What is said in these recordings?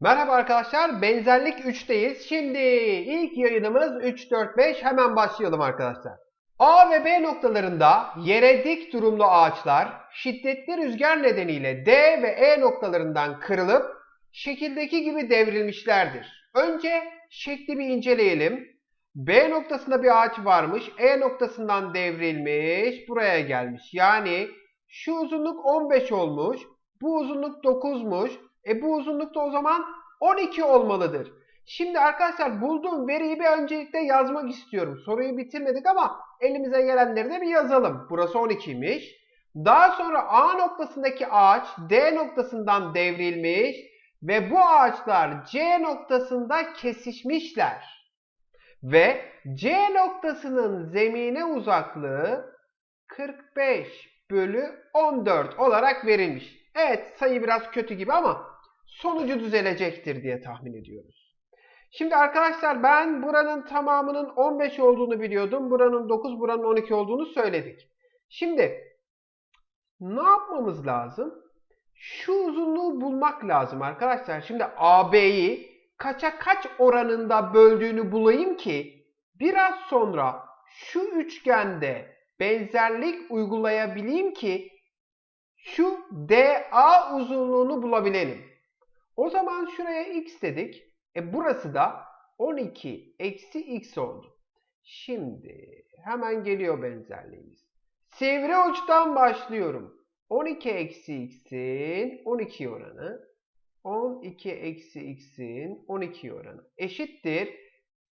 Merhaba arkadaşlar, benzerlik 3'teyiz. Şimdi ilk yayınımız 3, 4, 5. Hemen başlayalım arkadaşlar. A ve B noktalarında yere dik durumlu ağaçlar şiddetli rüzgar nedeniyle D ve E noktalarından kırılıp şekildeki gibi devrilmişlerdir. Önce şekli bir inceleyelim. B noktasında bir ağaç varmış, E noktasından devrilmiş, buraya gelmiş. Yani şu uzunluk 15 olmuş, bu uzunluk 9'muş. E bu uzunlukta o zaman 12 olmalıdır. Şimdi arkadaşlar bulduğum veriyi bir öncelikle yazmak istiyorum. Soruyu bitirmedik ama elimize gelenleri de bir yazalım. Burası 12'ymiş. Daha sonra A noktasındaki ağaç D noktasından devrilmiş ve bu ağaçlar C noktasında kesişmişler. Ve C noktasının zemine uzaklığı 45 bölü 14 olarak verilmiş. Evet sayı biraz kötü gibi ama sonucu düzelecektir diye tahmin ediyoruz. Şimdi arkadaşlar ben buranın tamamının 15 olduğunu biliyordum. Buranın 9, buranın 12 olduğunu söyledik. Şimdi ne yapmamız lazım? Şu uzunluğu bulmak lazım arkadaşlar. Şimdi AB'yi kaça kaç oranında böldüğünü bulayım ki biraz sonra şu üçgende benzerlik uygulayabileyim ki şu DA uzunluğunu bulabilelim. O zaman şuraya x dedik. E burası da 12 eksi x oldu. Şimdi hemen geliyor benzerliğimiz. Sivri uçtan başlıyorum. 12 eksi x'in 12 oranı. 12 eksi x'in 12 oranı eşittir.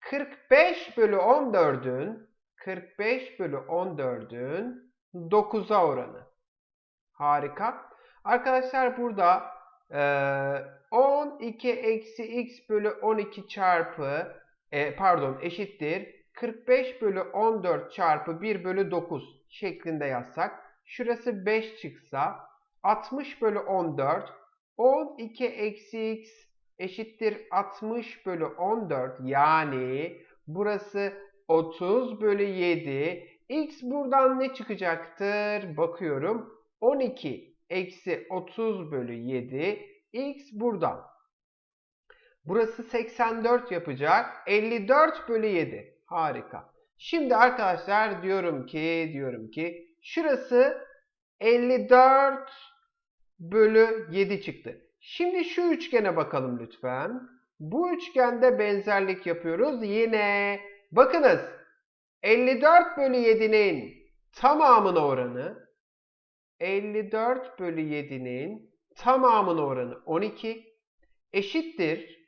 45 bölü 14'ün 45 bölü 14'ün 9'a oranı. Harika. Arkadaşlar burada 12 eksi x bölü 12 çarpı e, pardon eşittir 45 bölü 14 çarpı 1 bölü 9 şeklinde yazsak. Şurası 5 çıksa 60 bölü 14 12 eksi x eşittir 60 bölü 14 yani burası 30 bölü 7 x buradan ne çıkacaktır? Bakıyorum 12 eksi 30 bölü 7 x buradan. Burası 84 yapacak. 54 bölü 7. Harika. Şimdi arkadaşlar diyorum ki diyorum ki şurası 54 bölü 7 çıktı. Şimdi şu üçgene bakalım lütfen. Bu üçgende benzerlik yapıyoruz. Yine bakınız 54 bölü 7'nin tamamına oranı 54 bölü 7'nin tamamının oranı 12 eşittir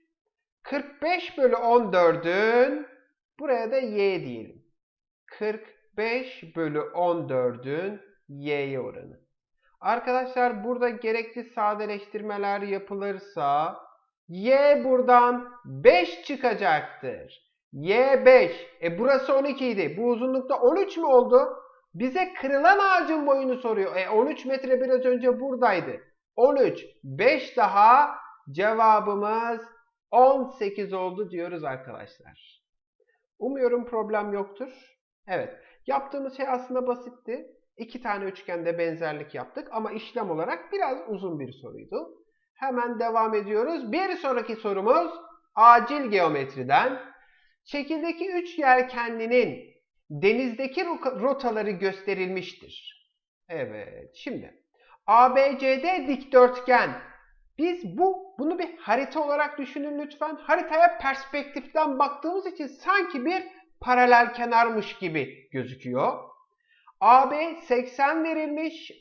45 bölü 14'ün buraya da y diyelim. 45 bölü 14'ün y'ye oranı. Arkadaşlar burada gerekli sadeleştirmeler yapılırsa y buradan 5 çıkacaktır. y 5. E burası 12 idi. Bu uzunlukta 13 mü oldu? Bize kırılan ağacın boyunu soruyor. E 13 metre biraz önce buradaydı. 13. 5 daha cevabımız 18 oldu diyoruz arkadaşlar. Umuyorum problem yoktur. Evet. Yaptığımız şey aslında basitti. İki tane üçgende benzerlik yaptık ama işlem olarak biraz uzun bir soruydu. Hemen devam ediyoruz. Bir sonraki sorumuz acil geometriden. Şekildeki üç yelkenlinin denizdeki rotaları gösterilmiştir. Evet, şimdi ABCD dikdörtgen. Biz bu bunu bir harita olarak düşünün lütfen. Haritaya perspektiften baktığımız için sanki bir paralel kenarmış gibi gözüküyor. AB 80 verilmiş,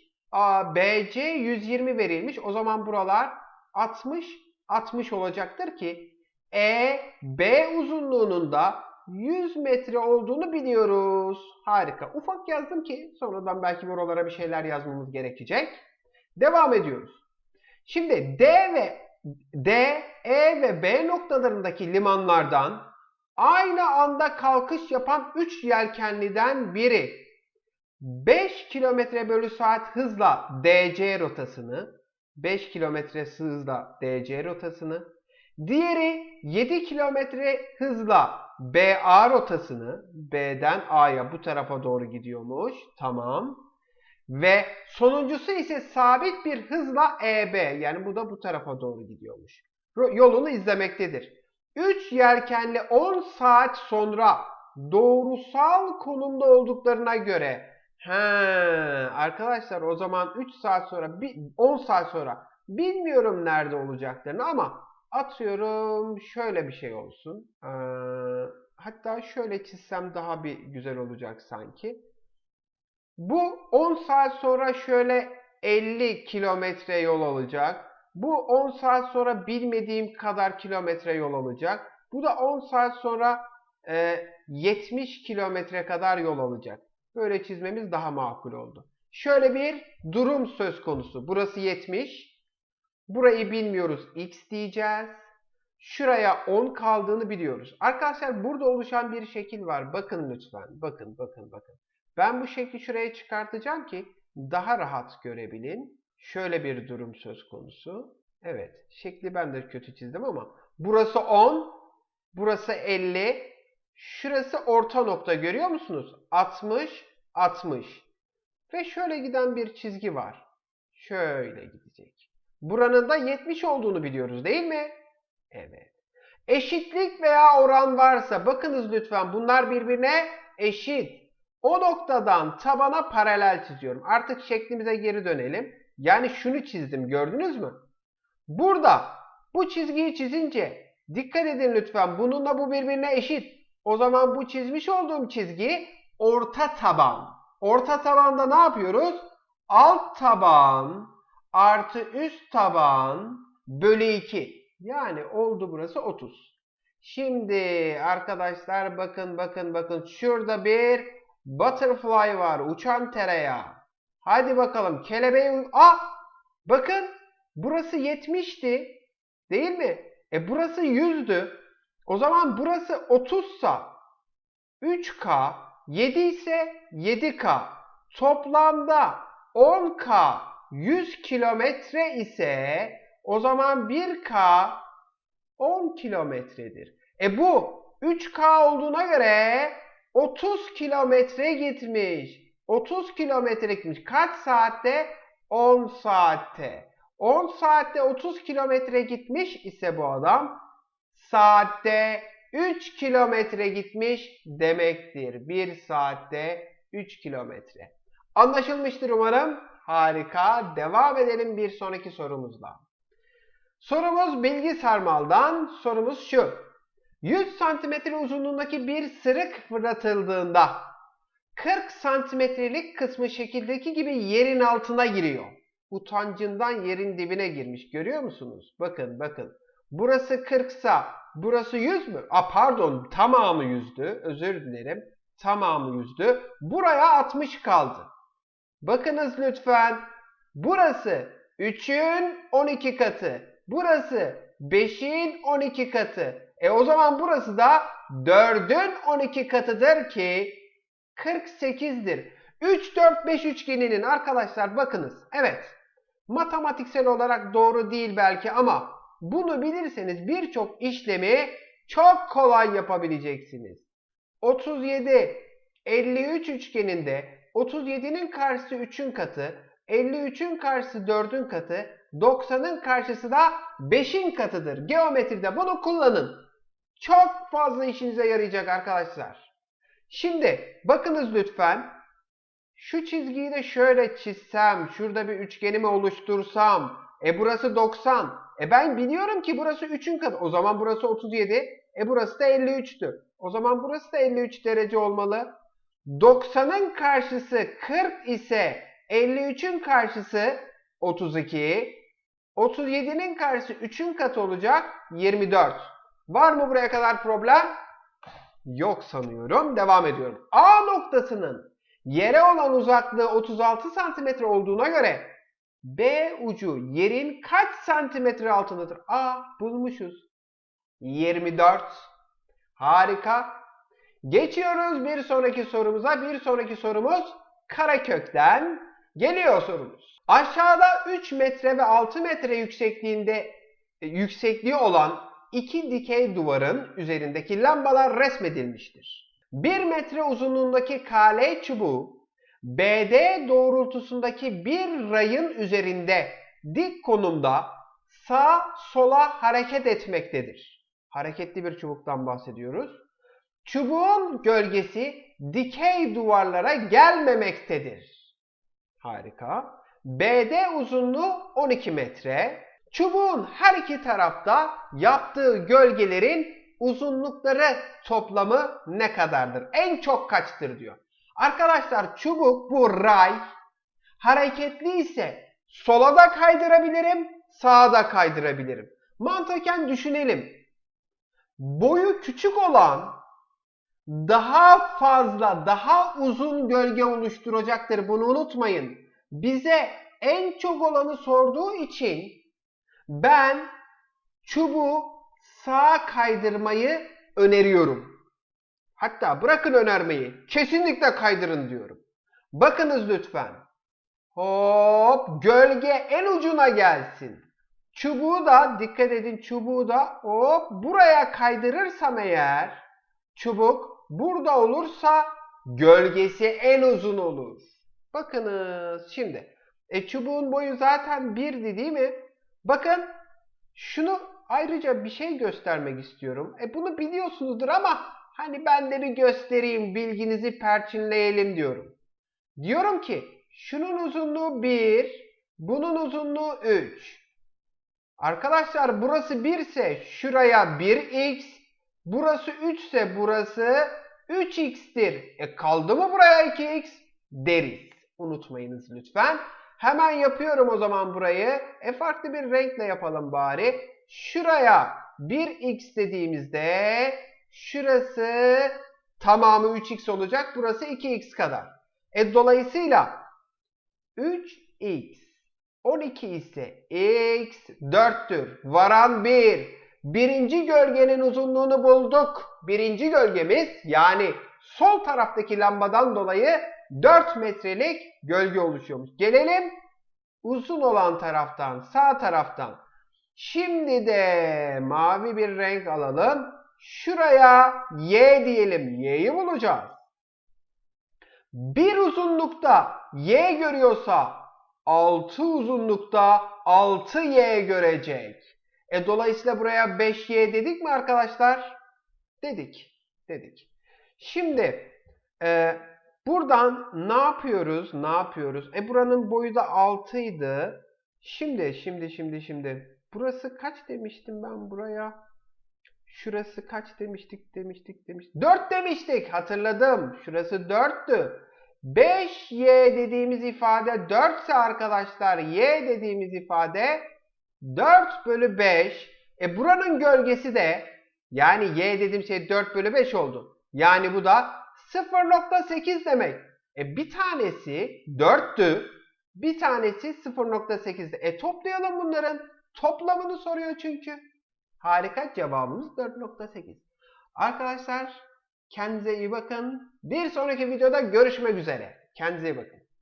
BC 120 verilmiş. O zaman buralar 60 60 olacaktır ki E B uzunluğunun da 100 metre olduğunu biliyoruz. Harika. Ufak yazdım ki sonradan belki buralara bir şeyler yazmamız gerekecek. Devam ediyoruz. Şimdi D ve D, E ve B noktalarındaki limanlardan aynı anda kalkış yapan 3 yelkenliden biri 5 km bölü saat hızla DC rotasını 5 km hızla DC rotasını diğeri 7 km hızla BA rotasını B'den A'ya bu tarafa doğru gidiyormuş. Tamam. Ve sonuncusu ise sabit bir hızla EB yani bu da bu tarafa doğru gidiyormuş. yolunu izlemektedir. 3 yelkenli 10 saat sonra doğrusal konumda olduklarına göre he, arkadaşlar o zaman 3 saat sonra bi- 10 saat sonra bilmiyorum nerede olacaklarını ama atıyorum şöyle bir şey olsun. Ee, hatta şöyle çizsem daha bir güzel olacak sanki. Bu 10 saat sonra şöyle 50 kilometre yol alacak. Bu 10 saat sonra bilmediğim kadar kilometre yol alacak. Bu da 10 saat sonra e, 70 kilometre kadar yol alacak. Böyle çizmemiz daha makul oldu. Şöyle bir durum söz konusu. Burası 70. Burayı bilmiyoruz. X diyeceğiz. Şuraya 10 kaldığını biliyoruz. Arkadaşlar burada oluşan bir şekil var. Bakın lütfen. Bakın, bakın, bakın. Ben bu şekli şuraya çıkartacağım ki daha rahat görebilin. Şöyle bir durum söz konusu. Evet, şekli ben de kötü çizdim ama burası 10, burası 50, şurası orta nokta görüyor musunuz? 60, 60. Ve şöyle giden bir çizgi var. Şöyle gidecek. Buranın da 70 olduğunu biliyoruz değil mi? Evet. Eşitlik veya oran varsa bakınız lütfen bunlar birbirine eşit. O noktadan tabana paralel çiziyorum. Artık şeklimize geri dönelim. Yani şunu çizdim gördünüz mü? Burada bu çizgiyi çizince dikkat edin lütfen bununla bu birbirine eşit. O zaman bu çizmiş olduğum çizgi orta taban. Orta tabanda ne yapıyoruz? Alt taban artı üst taban bölü 2. Yani oldu burası 30. Şimdi arkadaşlar bakın bakın bakın şurada bir butterfly var. Uçan tereyağı. Hadi bakalım kelebeği... Aa! Bakın burası 70'ti. Değil mi? E burası 100'dü. O zaman burası 30'sa 3K 7 ise 7K. Toplamda 10K 100 kilometre ise o zaman 1K 10 kilometredir. E bu 3K olduğuna göre 30 kilometre gitmiş. 30 kilometre gitmiş. Kaç saatte? 10 saatte. 10 saatte 30 kilometre gitmiş ise bu adam saatte 3 kilometre gitmiş demektir. 1 saatte 3 kilometre. Anlaşılmıştır umarım. Harika. Devam edelim bir sonraki sorumuzla. Sorumuz bilgi sarmaldan. Sorumuz şu. 100 santimetre uzunluğundaki bir sırık fırlatıldığında 40 santimetrelik kısmı şekildeki gibi yerin altına giriyor. Utancından yerin dibine girmiş. Görüyor musunuz? Bakın bakın. Burası 40 sa burası 100 mü? A pardon tamamı 100'dü. Özür dilerim. Tamamı 100'dü. Buraya 60 kaldı. Bakınız lütfen. Burası 3'ün 12 katı. Burası 5'in 12 katı. E o zaman burası da 4'ün 12 katıdır ki 48'dir. 3, 4, 5 üçgeninin arkadaşlar bakınız. Evet matematiksel olarak doğru değil belki ama bunu bilirseniz birçok işlemi çok kolay yapabileceksiniz. 37, 53 üçgeninde 37'nin karşısı 3'ün katı, 53'ün karşısı 4'ün katı, 90'ın karşısı da 5'in katıdır. Geometride bunu kullanın. Çok fazla işinize yarayacak arkadaşlar. Şimdi bakınız lütfen. Şu çizgiyi de şöyle çizsem, şurada bir üçgenimi oluştursam. E burası 90. E ben biliyorum ki burası 3'ün katı. O zaman burası 37. E burası da 53'tü. O zaman burası da 53 derece olmalı. 90'ın karşısı 40 ise 53'ün karşısı 32. 37'nin karşısı 3'ün katı olacak 24. Var mı buraya kadar problem? Yok sanıyorum. Devam ediyorum. A noktasının yere olan uzaklığı 36 santimetre olduğuna göre B ucu yerin kaç santimetre altındadır? A bulmuşuz. 24. Harika. Geçiyoruz bir sonraki sorumuza. Bir sonraki sorumuz Karakök'ten geliyor sorumuz. Aşağıda 3 metre ve 6 metre yüksekliğinde e, yüksekliği olan iki dikey duvarın üzerindeki lambalar resmedilmiştir. 1 metre uzunluğundaki kale çubuğu BD doğrultusundaki bir rayın üzerinde dik konumda sağ sola hareket etmektedir. Hareketli bir çubuktan bahsediyoruz. Çubuğun gölgesi dikey duvarlara gelmemektedir. Harika. BD uzunluğu 12 metre. Çubuğun her iki tarafta yaptığı gölgelerin uzunlukları toplamı ne kadardır? En çok kaçtır diyor. Arkadaşlar çubuk bu ray hareketli ise sola da kaydırabilirim, sağa da kaydırabilirim. Mantıken düşünelim. Boyu küçük olan daha fazla, daha uzun gölge oluşturacaktır. Bunu unutmayın. Bize en çok olanı sorduğu için ben çubuğu sağa kaydırmayı öneriyorum. Hatta bırakın önermeyi. Kesinlikle kaydırın diyorum. Bakınız lütfen. Hop gölge en ucuna gelsin. Çubuğu da dikkat edin çubuğu da hop buraya kaydırırsam eğer çubuk burada olursa gölgesi en uzun olur. Bakınız şimdi. E çubuğun boyu zaten birdi değil mi? Bakın şunu ayrıca bir şey göstermek istiyorum. E bunu biliyorsunuzdur ama hani ben de bir göstereyim bilginizi perçinleyelim diyorum. Diyorum ki şunun uzunluğu 1, bunun uzunluğu 3. Arkadaşlar burası 1 ise şuraya 1x, burası 3 ise burası 3x'tir. E kaldı mı buraya 2x? Deriz. Unutmayınız lütfen. Hemen yapıyorum o zaman burayı. E farklı bir renkle yapalım bari. Şuraya 1x dediğimizde şurası tamamı 3x olacak. Burası 2x kadar. E dolayısıyla 3x 12 ise x 4'tür. Varan 1. Birinci gölgenin uzunluğunu bulduk. Birinci gölgemiz yani sol taraftaki lambadan dolayı 4 metrelik gölge oluşuyormuş. Gelelim uzun olan taraftan, sağ taraftan. Şimdi de mavi bir renk alalım. Şuraya y diyelim. Y'yi bulacağız. Bir uzunlukta y görüyorsa 6 uzunlukta 6y görecek. E dolayısıyla buraya 5y dedik mi arkadaşlar? Dedik. Dedik. Şimdi e, buradan ne yapıyoruz? Ne yapıyoruz? E buranın boyu da 6 idi. Şimdi, şimdi, şimdi, şimdi. Burası kaç demiştim ben buraya? Şurası kaç demiştik, demiştik, demiştik. 4 demiştik. Hatırladım. Şurası 4'tü. 5y dediğimiz ifade 4 ise arkadaşlar y dediğimiz ifade 4 bölü 5. E buranın gölgesi de yani y dediğim şey 4 bölü 5 oldu. Yani bu da 0.8 demek. E bir tanesi 4'tü. Bir tanesi 0.8'di. E toplayalım bunların. Toplamını soruyor çünkü. Harika cevabımız 4.8. Arkadaşlar kendinize iyi bakın. Bir sonraki videoda görüşmek üzere. Kendinize iyi bakın.